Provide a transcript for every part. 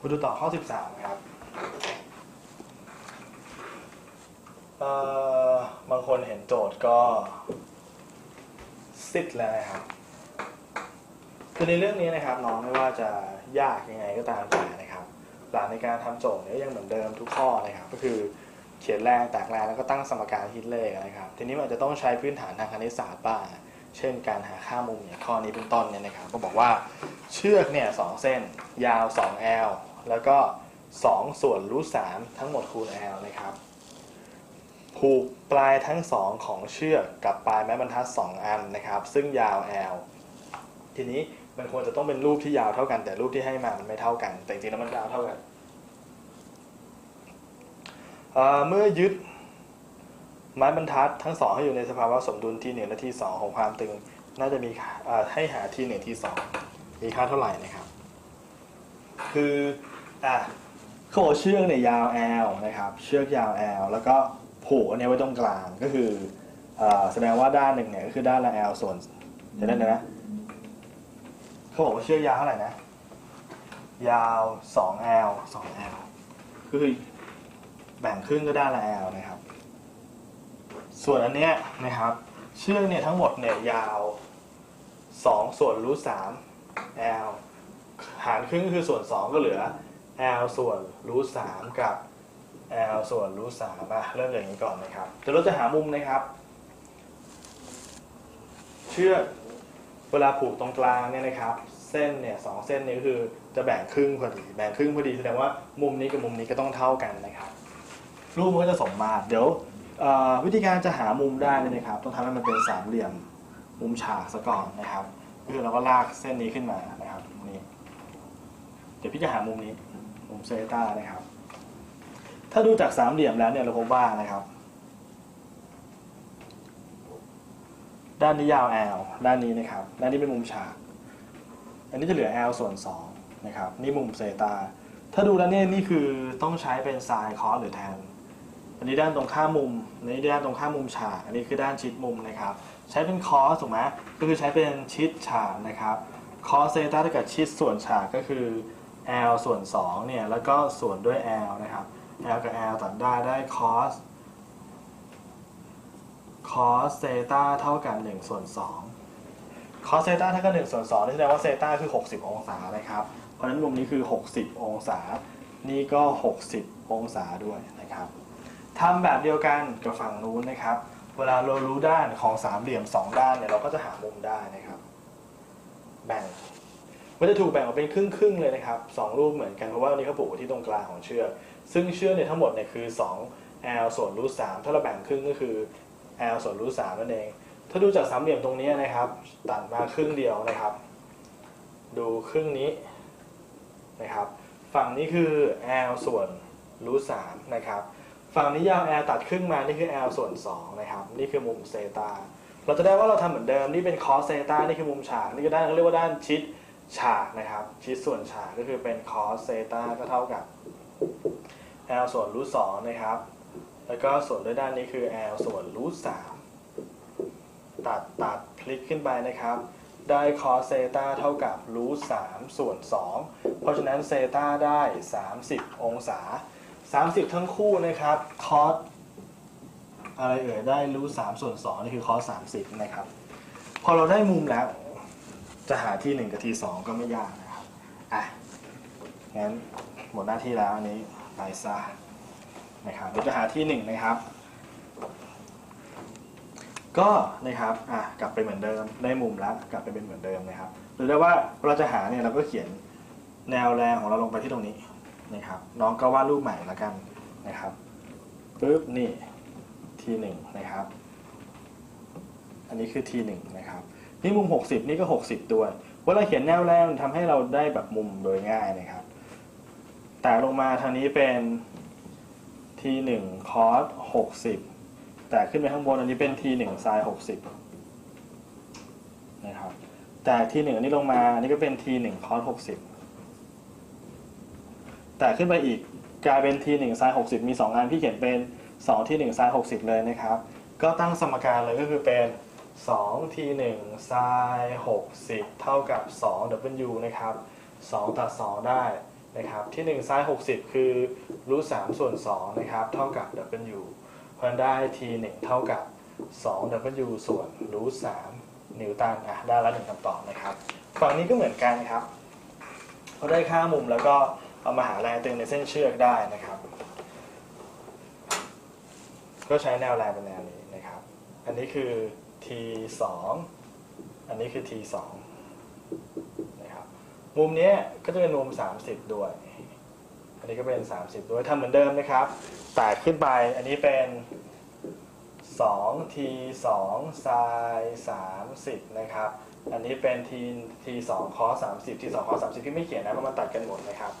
มาดูต่อข้อ 13 ครับเอ่อบางคนเห็นโจทย์ก็ซิดแล้วนะครับ คือในเรื่องนี้นะครับน้องไม่ว่าจะยากยังไงก็ตามแต่นะครับ หลักในการทำโจทย์เนี่ยยังเหมือนเดิมทุกข้อนะครับ ก็คือเขียนแรงแตกแรงแล้วก็ตั้งสมการคิดเลขนะครับ ทีนี้มันอาจจะต้องใช้พื้นฐานทางคณิตศาสตร์บ้าง เช่นการหาค่ามุมอย่างข้อนี้เป็นต้นเนี่ยนะครับก็บอกว่าเชือกเนี่ยสองเส้นยาว 2 L แล้วก็ 2 ส่วนรูท3ทั้งหมดคูณ L นะครับผูกปลายทั้งสองของเชือกกับปลายไม้บรรทัด 2 อันนะครับ ซึ่งยาว L ทีนี้มันควรจะต้องเป็นรูปที่ยาวเท่ากันแต่รูปที่ให้มามันไม่เท่ากัน แต่จริงๆแล้วมันยาวเท่ากันเเมื่อยึด ไม้บรรทัดทั้งสองให้อยู่ในสภาวะสมดุลที่หนึ่งและที่สองของความตึง น่าจะมีให้หาที่หนึ่งที่สองมีค่าเท่าไหร่นะครับ คืออะเขาบอกเชือกเนี่ยยาว L นะครับ เชือกยาว L แล้วก็ผูกอันเนี้ยไว้ตรงกลางก็คือแสดงว่าด้านหนึ่งเนี่ยก็คือด้านละ L ส่วนเดี๋ยวนั้นนะเขาบอกว่าเชือกยาวเท่าไหร่นะ ยาว 2L 2L ก็คือแบ่งครึ่งก็ได้านละ L นะครับ ส่วนอันเนี้ยนะครับ เชือกเนี่ยทั้งหมดเนี่ยยาว 2 ส่วนรูท3 L หารครึ่งคือส่วน 2 ก็เหลือ L ส่วนรูท3กับ L ส่วนรูท3อะเริ่มจากอย่างนี้ก่อนนะครับเดี๋ยวเราจะหามุมนะครับ เชือกเวลาผูกตรงกลางเนี่ยนะครับ เส้นเนี่ยสองเส้นนี้คือจะแบ่งครึ่งพอดี แบ่งครึ่งพอดีแสดงว่ามุมนี้กับมุมนี้ก็ต้องเท่ากันนะครับ รูปมันก็จะสมมาตรเดี๋ยว อ่อวิธีการจะหามุมได้เนี่ยนะครับต้องทำให้มันเป็นสามเหลี่ยมมุมฉากซะก่อนนะครับคือเราก็ลากเส้นนี้ขึ้นมานะครับนี่เดี๋ยวพี่จะหามุมนี้มุมเซต้านะครับ ถ้าดูจากสามเหลี่ยมแล้วเนี่ยเราพบว่านะครับ ด้านนี้ยาว L ด้านนี้นะครับ ด้านนี้เป็นมุมฉาก อันนี้จะเหลือ L ส่วน2นะครับ นี่มุมเซตาถ้าดูแล้วเนี่ยนี่คือต้องใช้เป็นไซน์คอสหรือแทน อันนี้ด้านตรงข้ามมุมอันนี้ด้านตรงข้ามมุมฉากอันนี้คือด้านชิดมุมนะครับ ใช้เป็นคอสถูกไหมก็คือใช้เป็นชิดฉากนะครับคอสเซต้าเท่ากับชิดส่วนฉากก็คือ L ส่วน2เนี่ยแล้วก็ส่วนด้วย L นะครับ L กับ L ตัดได้ได้คอสคอสเซต้าเท่ากับ1ส่วน2คอสเซต้าเท่ากับ1ส่วน2นี่แสดงว่าเซต้าคือ 60 องศานะครับ เพราะฉะนั้นมุมนี้คือ 60 องศา นี่ก็ 60 องศาด้วยนะครับ ทำแบบเดียวกันกับฝั่งนู้นนะครับ เวลาเรารู้ด้านของสามเหลี่ยม2ด้านเนี่ยเราก็จะหามุมได้นะครับ แบ่งมันจะถูกแบ่งออกเป็นครึ่งๆเลยนะครับสองรูปเหมือนกันเพราะว่านี้เขาผูกที่ตรงกลางของเชือกซึ่งเชือกเนี่ยทั้งหมดเนี่ยคือ2 L ส่วนรูท3ถ้าเราแบ่งครึ่งก็คือ L ส่วนรูท3นั่นเอง ถ้าดูจากสามเหลี่ยมตรงนี้นะครับตัดมาครึ่งเดียวนะครับ ดูครึ่งนี้นะครับ ฝั่งนี้คือ L ส่วนรูท3นะครับ ฝั่งนี้ยาว L ตัดครึ่งมานี่คือ L ส่วน2นะครับนี่คือมุมเซตาเราจะได้ว่าเราทำเหมือนเดิมนี่เป็นคอสเซตานี่คือมุมฉากนี่คือด้านเขาเรียกว่าด้านชิดฉากนะครับ ชิดส่วนฉากก็คือเป็นคอสเซตาก็เท่ากับ L ส่วนรูท2นะครับ แล้วก็ส่วนด้วยด้านนี้คือ L ส่วนรูท3ตัดตัดพลิกขึ้นไปนะครับ ได้คอสเซตาเท่ากับรูท3ส่วน2เพราะฉะนั้นเซตาได้ 30 องศา 30 ทั้งคู่นะครับคอสอะไรเอ่ยได้รูท3ส่วน2นี่คือคอส30นะครับ พอเราได้มุมแล้ว จะหาที่1กับที่2ก็ไม่ยากนะครับอะงั้นหมดหน้าที่แล้วอันนี้ไปซะนะครับเดี๋ยวจะหาที่หนึ่งนะครับ ก็นะครับอะกลับไปเหมือนเดิมได้มุมแล้วกลับไปเป็นเหมือนเดิมนะครับหรือได้ว่าเราจะหาเนี่ยเราก็เขียนแนวแรงของเราลงไปที่ตรงนี้ นะครับ น้องก็วาดรูปใหม่แล้วกันนะครับปึ๊บนี่ทีหนึ่งนะครับ อันนี้คือทีหนึ่งนะครับ นี่มุม 60 นี่ก็ 60 ด้วยเวลาเขียนแนวแรงทำให้เราได้แบบมุมโดยง่ายนะครับ แต่ลงมาทางนี้เป็นทีหนึ่งคอสหกสิบแต่ขึ้นไปข้างบนอันนี้เป็นทีหนึ่งไซน์หกสิบนะครับ แต่ทีหนึ่งอันนี้ลงมาอันนี้ก็เป็นทีหนึ่งคอสหกสิบ แต่ขึ้นไปอีกกลายเป็นทีหนึ่งไซน์หกสิบมีสองอันพี่เขียนเป็นสองทีหนึ่งไซน์หกสิบเลยนะครับ ก็ตั้งสมการเลยก็คือเป็นสองทีหนึ่งไซน์หกสิบเท่ากับสอง W นะครับสองตัดสองได้นะครับ ที่ 1 ไซน์60 คือรูท3ส่วน2นะครับ เท่ากับ W เพราะฉะนั้นได้ T 1เท่ากับ 2 W ส่วนรูท3นิวตันอะได้แล้วหนึ่งคำตอบนะครับ ฝั่งนี้ก็เหมือนกันครับ พอได้ค่ามุมแล้วก็ เอามาหาแรงตึงในเส้นเชือกได้นะครับ ก็ใช้แนวแรงเป็นแนวนี้นะครับ อันนี้คือ T 2อันนี้คือ T 2นะครับมุมนี้ก็จะเป็นมุม 30 ด้วย อันนี้ก็เป็น 30 ด้วยทำเหมือนเดิมนะครับแตกขึ้นไปอันนี้เป็น2 t 2 sin 30 นะครับ อันนี้เป็น t t 2 cos 30 t 2 cos 30 ที่ไม่เขียนนะเพราะมันตัดกันหมดนะครับ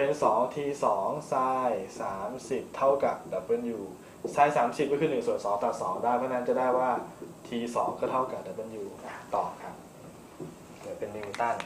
เป็น 2 t 2ไซน์30 เท่ากับ w ไซน์30 ก็คือ1ส่วน2ตัด2ได้เพราะนั้นจะได้ว่า t 2ก็เท่ากับ w ต่อครับเดี๋ยวเป็นนิวตัน